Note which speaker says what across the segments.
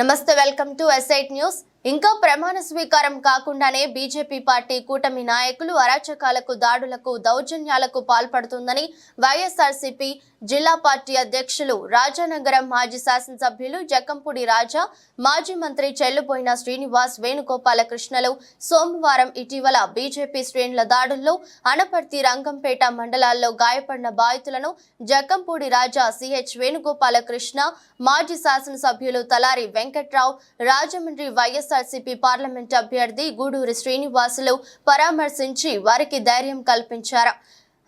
Speaker 1: నమస్తే welcome to ఎస్ఐట్ news. ఇంకా ప్రమాణ స్వీకారం కాకుండానే బీజేపీ పార్టీ కూటమి నాయకులు అరాచకాలకు దాడులకు దౌర్జన్యాలకు పాల్పడుతుందని వైఎస్ఆర్సీపీ జిల్లా పార్టీ అధ్యక్షులు రాజానగరం మాజీ శాసనసభ్యులు జక్కంపూడి రాజా మాజీ మంత్రి చెల్లుబోయిన శ్రీనివాస్ వేణుగోపాల కృష్ణలు సోమవారం ఇటీవల బీజేపీ శ్రేణుల దాడుల్లో అనపర్తి రంగంపేట మండలాల్లో గాయపడిన బాధితులను జక్కంపూడి రాజా సిహెచ్ వేణుగోపాల కృష్ణ మాజీ శాసనసభ్యులు Talari Venkatrao Rajahmundry Y S YSRCP parliament అభ్యర్థి గూడూరి శ్రీనివాసులు పరామర్శించి వారికి ధైర్యం కల్పించారు.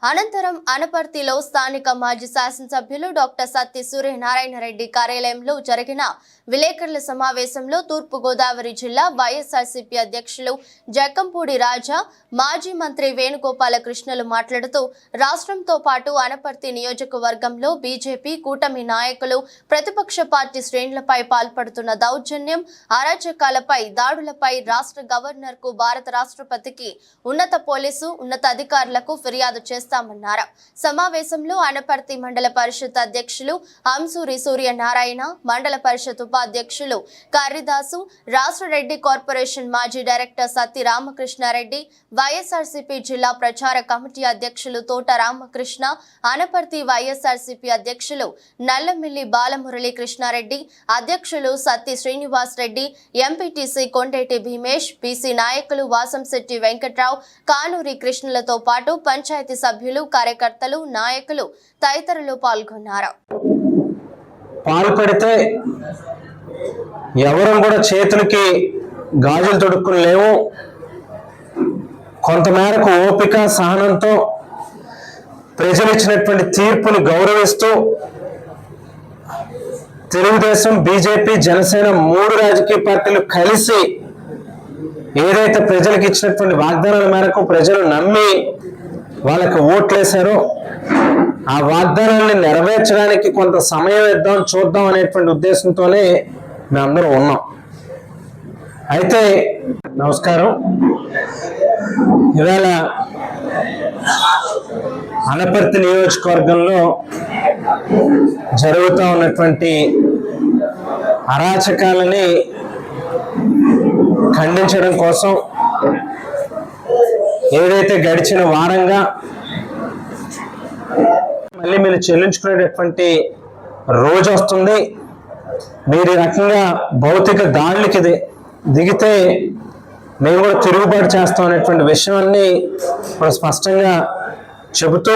Speaker 1: అనంతరం అనపర్తిలో స్థానిక మాజీ శాసనసభ్యులు డాక్టర్ సత్తి సూర్యనారాయణ రెడ్డి కార్యాలయంలో జరిగిన విలేకరుల సమావేశంలో తూర్పు గోదావరి జిల్లా వైఎస్ఆర్సీపీ అధ్యక్షులు జక్కంపూడి రాజా మాజీ మంత్రి వేణుగోపాల కృష్ణలు మాట్లాడుతూ రాష్ట్రంతో పాటు అనపర్తి నియోజకవర్గంలో బీజేపీ కూటమి నాయకులు ప్రతిపక్ష పార్టీ శ్రేణులపై పాల్పడుతున్న దౌర్జన్యం అరాచకాలపై దాడులపై రాష్ట్ర గవర్నర్కు భారత రాష్ట్రపతికి ఉన్నత పోలీసు ఉన్నత అధికారులకు ఫిర్యాదు చేస్తామన్నారు. సమావేశంలో అనపర్తి మండల పరిషత్ అధ్యక్షులు అంసూరి సూర్యనారాయణ మండల పరిషత్ ఉపాధ్యక్షులు కర్రిదాసు రాష్ట్ర రెడ్డి కార్పొరేషన్ మాజీ డైరెక్టర్ సత్తి రామకృష్ణారెడ్డి వైఎస్ఆర్సీపీ జిల్లా ప్రచార కమిటీ అధ్యక్షులు తోట రామకృష్ణ అనపర్తి వైఎస్ఆర్సీపీ అధ్యక్షులు నల్లమిల్లి బాలమురళీ కృష్ణారెడ్డి అధ్యక్షులు సత్తి శ్రీనివాస్ రెడ్డి ఎంపీటీసీ కొండేటి భీమేష్ బీసీ నాయకులు వాసంశెట్టి వెంకట్రావు కానూరి కృష్ణులతో పాటు పంచాయతీ సభ్యులు కార్యకర్తలు నాయకులు తదితరులు పాల్గొన్నారు.
Speaker 2: పాల్పడితే ఎవరం కూడా చేతులకి గాజులు తొడుక్కుని లేవు కొంతమేరకు ఓపిక సహనంతో ప్రజలు ఇచ్చినటువంటి తీర్పుని గౌరవిస్తూ తెలుగుదేశం బీజేపీ జనసేన మూడు రాజకీయ పార్టీలు కలిసి ఏదైతే ప్రజలకు ఇచ్చినటువంటి వాగ్దానాల మేరకు ప్రజలు నమ్మి వాళ్ళకి ఓట్లేశారో. ఆ వాగ్దానాన్ని నెరవేర్చడానికి కొంత సమయం ఇద్దాం చూద్దాం అనేటువంటి ఉద్దేశంతోనే మేమందరం ఉన్నాం. అయితే నమస్కారం. ఇవాళ అనపర్తి నియోజకవర్గంలో జరుగుతూ ఉన్నటువంటి అరాచకాలని ఖండించడం కోసం ఏదైతే గడిచిన వారంగా మళ్ళీ మీరు చెల్లించుకునేటటువంటి రోజు వస్తుంది. మీరు ఈ రకంగా భౌతిక దాడులకి దిగితే మేము కూడా తిరుగుబాటు చేస్తాం అనేటువంటి విషయాన్ని మనం స్పష్టంగా చెబుతూ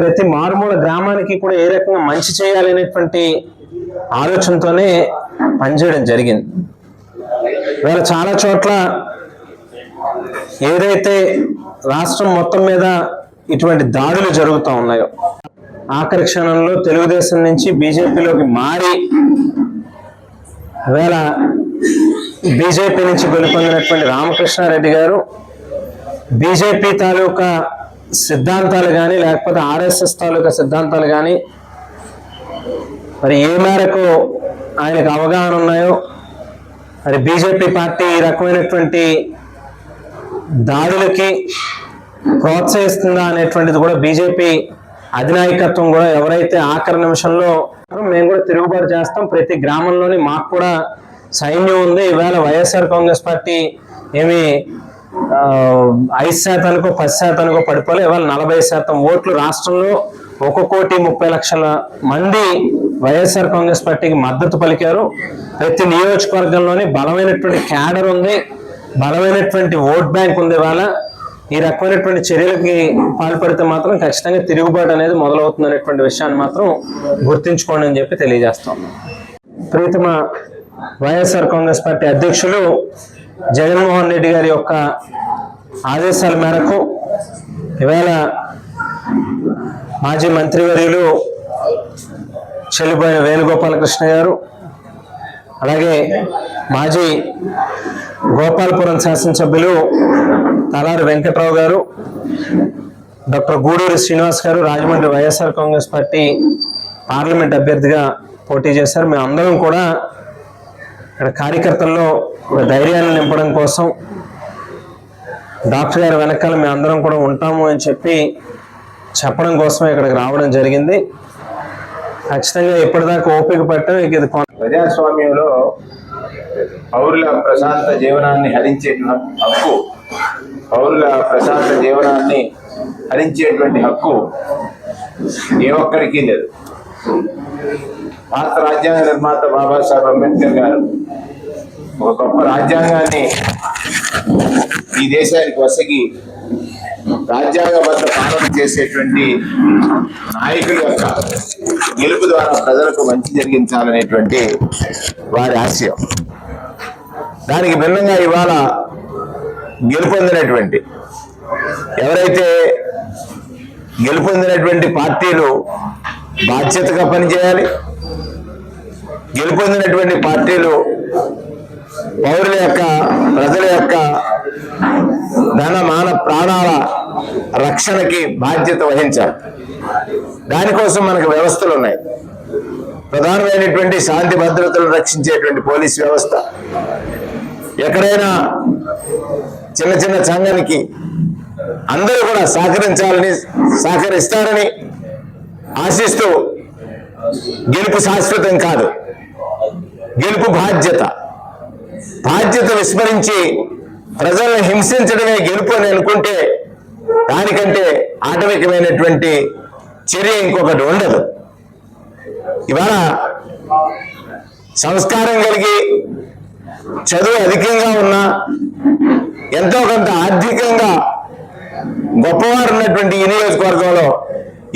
Speaker 2: ప్రతి మారుమూల గ్రామానికి కూడా ఏ రకంగా మంచి చేయాలి అనేటువంటి ఆలోచనతోనే పనిచేయడం జరిగింది. వేళ చాలా చోట్ల ఏదైతే రాష్ట్రం మొత్తం మీద ఇటువంటి దాడులు జరుగుతూ ఉన్నాయో ఆఖరి క్షణంలో తెలుగుదేశం నుంచి బీజేపీలోకి మారి వేళ బీజేపీ నుంచి గెలుపొందినటువంటి రామకృష్ణారెడ్డి గారు బీజేపీ తాలూకా సిద్ధాంతాలు కానీ లేకపోతే ఆర్ఎస్ఎస్ తాలూకా సిద్ధాంతాలు కానీ మరి ఏ మేరకు ఆయనకు అవగాహన ఉన్నాయో మరి బీజేపీ పార్టీ ఈ రకమైనటువంటి దాడులకి ప్రోత్సహిస్తుందా అనేటువంటిది కూడా బీజేపీ అధినాయకత్వం కూడా ఎవరైతే ఆఖరి నిమిషంలో మేము కూడా తిరుగుబాటు చేస్తాం. ప్రతి గ్రామంలోని మాకు కూడా సైన్యం ఉంది. ఈవేళ వైఎస్ఆర్ కాంగ్రెస్ పార్టీ ఏమి ఐదు శాతానికో పది శాతానికో పడిపోలే. ఇవాళ నలభై శాతం ఓట్లు రాష్ట్రంలో ఒక కోటి ముప్పై లక్షల మంది వైఎస్ఆర్ కాంగ్రెస్ పార్టీకి మద్దతు పలికారు. ప్రతి నియోజకవర్గంలోని బలమైనటువంటి క్యాడర్ ఉంది. బలమైనటువంటి ఓట్ బ్యాంక్ ఉంది ఇవాళ. ఈ రకమైనటువంటి చర్యలకి పాల్పడితే మాత్రం ఖచ్చితంగా తిరుగుబాటు అనేది మొదలవుతుంది అనేటువంటి విషయాన్ని మాత్రం గుర్తుంచుకోండి అని చెప్పి తెలియజేస్తాం. ప్రీతమ వైఎస్ఆర్ కాంగ్రెస్ పార్టీ అధ్యక్షులు జగన్మోహన్ రెడ్డి గారి యొక్క ఆదేశాల మేరకు ఇవాళ మాజీ మంత్రివర్యులు చెల్లిపోయిన వేణుగోపాలకృష్ణ గారు అలాగే మాజీ గోపాల్పురం శాసనసభ్యులు తలారి వెంకట్రావు గారు డాక్టర్ గూడూరి శ్రీనివాస్ గారు Rajahmundry YSR Congress party parliament అభ్యర్థిగా పోటీ చేశారు. మేము అందరం కూడా ఇక్కడ కార్యకర్తల్లో ధైర్యాన్ని నింపడం కోసం డాక్టర్ గారి వెనకాల మేము అందరం కూడా ఉంటాము అని చెప్పి చెప్పడం కోసం ఇక్కడికి రావడం జరిగింది. ఖచ్చితంగా ఇప్పటిదాకా ఓపిక పట్టడం ఇక ఇది
Speaker 3: ప్రజాస్వామ్యంలో పౌరుల ప్రశాంత జీవనాన్ని హరించే హక్కు పౌరుల ప్రశాంత జీవనాన్ని హరించేటువంటి హక్కు ఏ ఒక్కరికి లేదు. భారత రాజ్యాంగ నిర్మాత బాబాసాహెబ్ అంబేద్కర్ గారు ఒక గొప్ప రాజ్యాంగాన్ని ఈ దేశానికి వసగి రాజ్యాంగబద్ధ పాలన చేసేటువంటి నాయకుల యొక్క గెలుపు ద్వారా ప్రజలకు మంచి జరిగించాలనేటువంటి వారి ఆశయం. దానికి భిన్నంగా ఇవాళ గెలుపొందినటువంటి ఎవరైతే గెలుపొందినటువంటి పార్టీలు బాధ్యతగా పనిచేయాలి గెలుపొందినటువంటి పార్టీలు పౌరుల యొక్క ప్రజల యొక్క ధన మాన ప్రాణాల రక్షణకి బాధ్యత వహించాలి. దానికోసం మనకు వ్యవస్థలు ఉన్నాయి. ప్రధానమైనటువంటి శాంతి భద్రతలు రక్షించేటువంటి పోలీస్ వ్యవస్థ. ఎక్కడైనా చిన్న చిన్న సంఘానికి అందరూ కూడా సహకరించాలని సహకరిస్తారని ఆశిస్తూ గెలుపు శాశ్వతం కాదు. గెలుపు బాధ్యత. బాధ్యత విస్మరించి ప్రజలను హింసించడమే గెలుపు అని అనుకుంటే దానికంటే ఆటవికమైనటువంటి చర్య ఇంకొకటి ఉండదు. ఇవాళ సంస్కారం కలిగి చదువు అధికంగా ఉన్నా ఎంతో కొంత ఆర్థికంగా గొప్పవారు ఉన్నటువంటి ఈ నియోజకవర్గంలో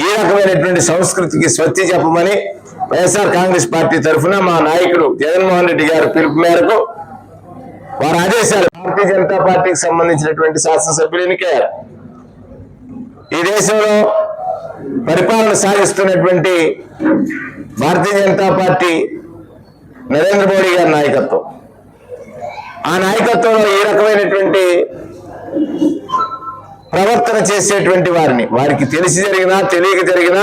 Speaker 3: ఈ రకమైనటువంటి సంస్కృతికి స్వస్తి చెప్పమని వైఎస్ఆర్ కాంగ్రెస్ పార్టీ తరఫున మా నాయకుడు జగన్మోహన్ రెడ్డి గారు పిలుపు మేరకు వారు ఆదేశాలు భారతీయ జనతా పార్టీకి సంబంధించినటువంటి శాసనసభ్యులు ఎన్నికయ్యారు. ఈ దేశంలో పరిపాలన సాగిస్తున్నటువంటి భారతీయ జనతా పార్టీ నరేంద్ర మోడీ గారి నాయకత్వం. ఆ నాయకత్వంలో ఏ రకమైనటువంటి ప్రవర్తన చేసేటువంటి వారిని వారికి తెలిసి జరిగినా తెలియక జరిగినా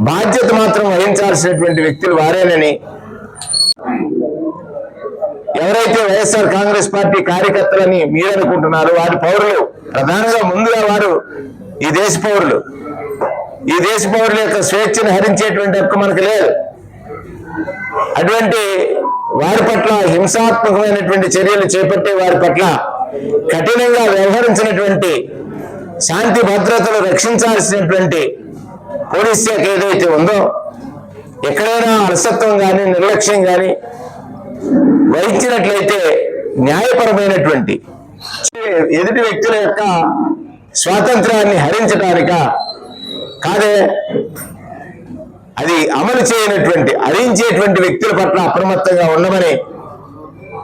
Speaker 3: బాధ్యత మాత్రం వహించాల్సినటువంటి వ్యక్తులు వారేనని ఎవరైతే వైఎస్ఆర్ కాంగ్రెస్ పార్టీ కార్యకర్తలని మీరు అనుకుంటున్నారో వారి పౌరులు ప్రధానంగా ముందుగా వారు ఈ దేశ పౌరులు. ఈ దేశ పౌరుల యొక్క స్వేచ్ఛను హరించేటువంటి హక్కు మనకు లేదు. అటువంటి వారి పట్ల హింసాత్మకమైనటువంటి చర్యలు చేపట్టే వారి పట్ల కఠినంగా వ్యవహరించినటువంటి శాంతి భద్రతలు రక్షించాల్సినటువంటి పోలీస్ శాఖ ఏదైతే ఉందో ఎక్కడైనా అలసత్వం కానీ నిర్లక్ష్యం కానీ వహించినట్లయితే న్యాయపరమైనటువంటి ఎదుటి వ్యక్తుల యొక్క స్వాతంత్రాన్ని హరించడానిక కాదే అది అమలు చేయనటువంటి హరించేటువంటి వ్యక్తుల పట్ల అప్రమత్తంగా ఉండమని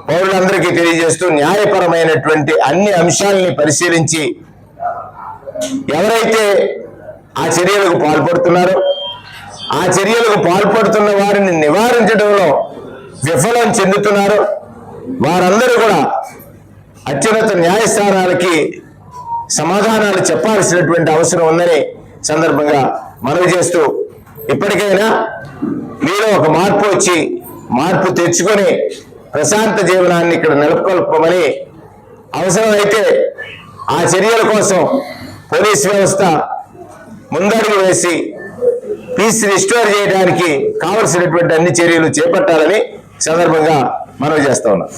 Speaker 3: పౌరులందరికీ తెలియజేస్తూ న్యాయపరమైనటువంటి అన్ని అంశాలని పరిశీలించి ఎవరైతే ఆ చర్యలకు పాల్పడుతున్నారో ఆ చర్యలకు పాల్పడుతున్న వారిని నివారించడంలో విఫలం చెందుతున్నారు. వారందరూ కూడా అత్యున్నత న్యాయస్థానాలకి సమాధానాలు చెప్పాల్సినటువంటి అవసరం ఉందని సందర్భంగా మనవి చేస్తూ ఇప్పటికైనా మీలో ఒక మార్పు వచ్చి మార్పు తెచ్చుకొని ప్రశాంత జీవనాన్ని ఇక్కడ నెలకొల్పమని అవసరమైతే ఆ చర్యల కోసం పోలీస్ వ్యవస్థ ముందడుగు వేసి పీస్ రిస్టోర్ చేయడానికి కావలసినటువంటి అన్ని చర్యలు చేపట్టాలని సందర్భంగా మనవి చేస్తా ఉన్నాం.